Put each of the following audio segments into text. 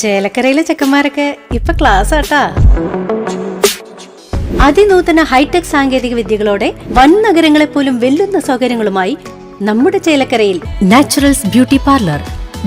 ചേലക്കരയിലെ ചെക്കന്മാരൊക്കെ ഇപ്പൊ ക്ലാസ് ആട്ടാ. അതിനൂതന ഹൈടെക് സാങ്കേതിക വിദ്യകളോടെ വൻ നഗരങ്ങളെ പോലും വെല്ലുന്ന സൗകര്യങ്ങളുമായി നമ്മുടെ ചേലക്കരയിൽ Naturals beauty parlour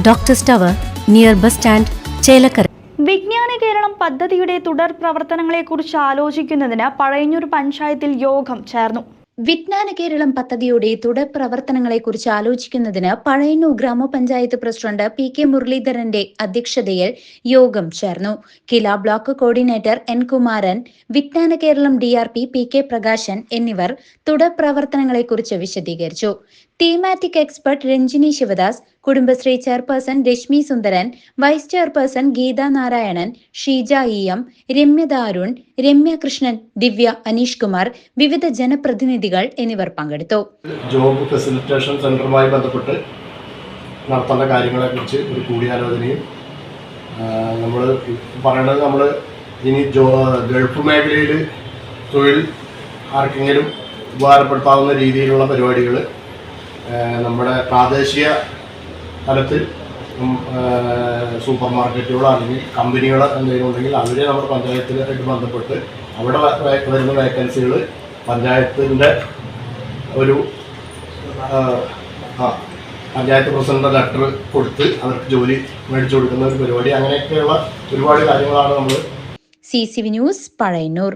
doctor tower near bus stand Chelakkara. Vijnana Keralam പദ്ധതിയുടെ തുടർ പ്രവർത്തനങ്ങളെക്കുറിച്ച് ആലോചിക്കുന്നതിന് പഴയന്നൂർ പഞ്ചായത്തിൽ യോഗം ചേർന്നു. വിജ്ഞാന കേരളം പദ്ധതിയുടെ തുടർ പ്രവർത്തനങ്ങളെക്കുറിച്ച് ആലോചിക്കുന്നതിന് പഴയന്നൂർ ഗ്രാമപഞ്ചായത്ത് പ്രസിഡന്റ് പി കെ മുരളീധരന്റെ അധ്യക്ഷതയിൽ യോഗം ചേർന്നു. KILA block coordinator N Kumaran Vijnana Keralam D R P P K Prakashan എന്നിവർ തുടർ പ്രവർത്തനങ്ങളെക്കുറിച്ച് വിശദീകരിച്ചു. Thematic expert Ranjini Sivadas Kudumbashree chairperson Rashmi Sundaran vice chairperson Geetha Narayanan Sheeja E M Ramyatha Arun Ramya Krishnan Divya Aneesh Kumar വിവിധ ജനപ്രതിനിധികൾ എന്നിവർ പങ്കെടുത്തു. Job facilitation സെന്ററുമായി ബന്ധപ്പെട്ട് നടത്തേണ്ട കാര്യങ്ങളെക്കുറിച്ച് ഒരു കൂടിയാലോചനയും നമ്മൾ പറയണത് നമ്മൾ ഇനി ജോ ഗൾഫ് മേഖലയിൽ തൊഴിൽ ആർക്കെങ്കിലും ഉപകാരപ്പെടുത്താവുന്ന രീതിയിലുള്ള പരിപാടികൾ നമ്മുടെ പ്രാദേശിക തലത്തിൽ സൂപ്പർ മാർക്കറ്റുകളോ അല്ലെങ്കിൽ കമ്പനികളോ എന്തെങ്കിലും ഉണ്ടെങ്കിൽ അവരെ നമ്മുടെ പഞ്ചായത്തിലായിട്ട് ബന്ധപ്പെട്ട് അവിടെ വരുന്ന വേക്കൻസികൾ പഞ്ചായത്തിന്റെ ഒരു ആ പഞ്ചായത്ത് പ്രസിഡന്റ് ലെറ്റർ കൊടുത്ത് അവർക്ക് ജോലി മേടിച്ചു കൊടുക്കുന്ന ഒരു പരിപാടി. അങ്ങനെയൊക്കെയുള്ള ഒരുപാട് കാര്യങ്ങളാണ് നമ്മൾ C C V news Pazhayannur.